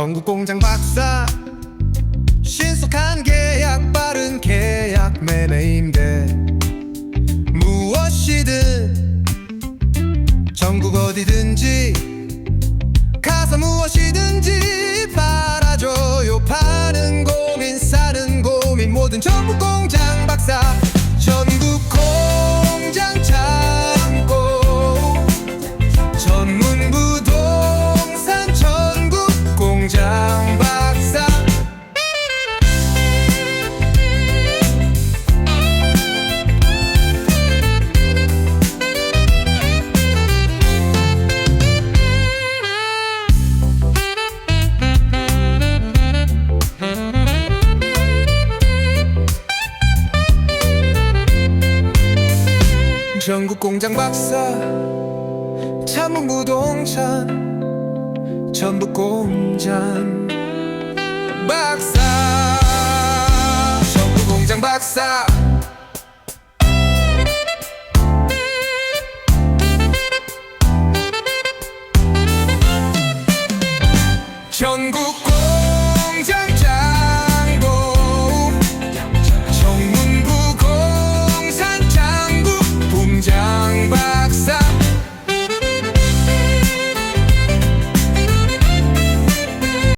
전국 공장 박사. 신속한 계약 빠른 계약 매매임대. 무엇이든 전국 어디든지 가서 무엇이든 전국 공장 박사 참은 부동산 전북 공장 박사. 전국 공장 박사. 전국